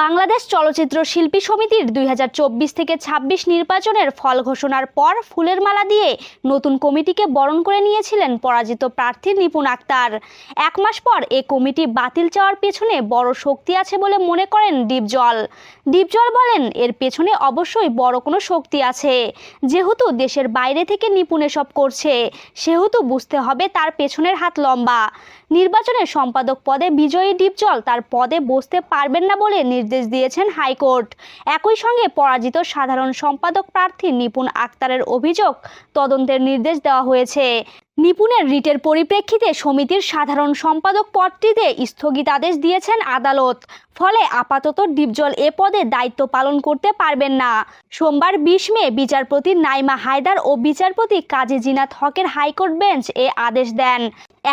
বাংলাদেশ চলচ্চিত্র শিল্পী সমিতির দুই হাজার চব্বিশ থেকে ২৬ নির্বাচনের ফল ঘোষণার পর ফুলের মালা দিয়ে নতুন কমিটিকে বরণ করে নিয়েছিলেন পরাজিত প্রার্থী নিপুণ আক্তার। এক মাস পর এ কমিটি বাতিল চাওয়ার পেছনে বড় শক্তি আছে বলে মনে করেন ডিপজল ডিপজল বলেন, এর পেছনে অবশ্যই বড় কোনো শক্তি আছে। যেহেতু দেশের বাইরে থেকে নিপুণ এসব করছে, সেহেতু বুঝতে হবে তার পেছনের হাত লম্বা। নির্বাচনের সম্পাদক পদে বিজয়ী ডিপজল তার পদে বসতে পারবেন না বলে নির্দেশ দিয়েছেন হাইকোর্ট। একই সঙ্গে পরাজিত সাধারণ সম্পাদক প্রার্থী নিপুণ আক্তারের অভিযোগ তদন্তের নির্দেশ দেওয়া হয়েছে। নিপুণের রিটের পরিপ্রেক্ষিতে সমিতির সাধারণ সম্পাদক পদটিতে স্থগিতাদেশ দিয়েছেন আদালত। ফলে আপাতত ডিপজল এ পদে দায়িত্ব পালন করতে পারবেন না। সোমবার বিশ মে বিচারপতি নাইমা হায়দার ও বিচারপতি কাজী জিনাত হকের হাইকোর্ট বেঞ্চ এ আদেশ দেন।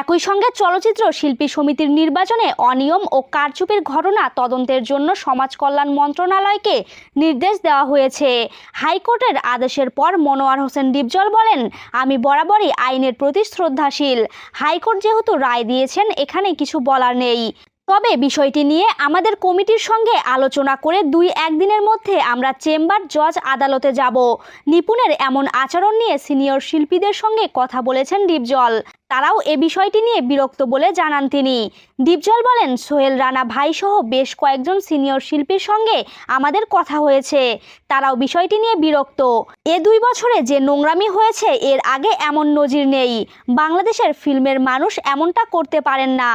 একই সঙ্গে চলচ্চিত্র শিল্পী সমিতির নির্বাচনে অনিয়ম ও কারচুপির ঘটনা তদন্তের জন্য সমাজ কল্যাণ মন্ত্রণালয়কে নির্দেশ দেওয়া হয়েছে। হাইকোর্টের আদেশের পর মনোয়ার হোসেন ডিপজল বলেন, আমি বরাবরই আইনের প্রতি শ্রদ্ধাশীল। হাইকোর্ট যেহেতু রায় দিয়েছেন এখানে কিছু বলার নেই। তবে বিষয়টি নিয়ে আমাদের কমিটির সঙ্গে আলোচনা করে দুই একদিনের মধ্যে আমরা চেম্বার জজ আদালতে যাব। নিপুণের এমন আচরণ নিয়ে সিনিয়র শিল্পীদের সঙ্গে কথা বলেছেন ডিপজল তারাও এ বিষয়টি নিয়ে বিরক্ত বলে জানান তিনি। দীপজল বলেন, সোহেল রানা ভাই সহ বেশ কয়েকজন সিনিয়র শিল্পীর সঙ্গে আমাদের কথা হয়েছে। তারাও বিষয়টি নিয়ে বিরক্ত। এ দুই বছরে যে নোংরামি হয়েছে, এর আগে এমন নজির নেই। বাংলাদেশের ফিল্মের মানুষ এমনটা করতে পারেন না।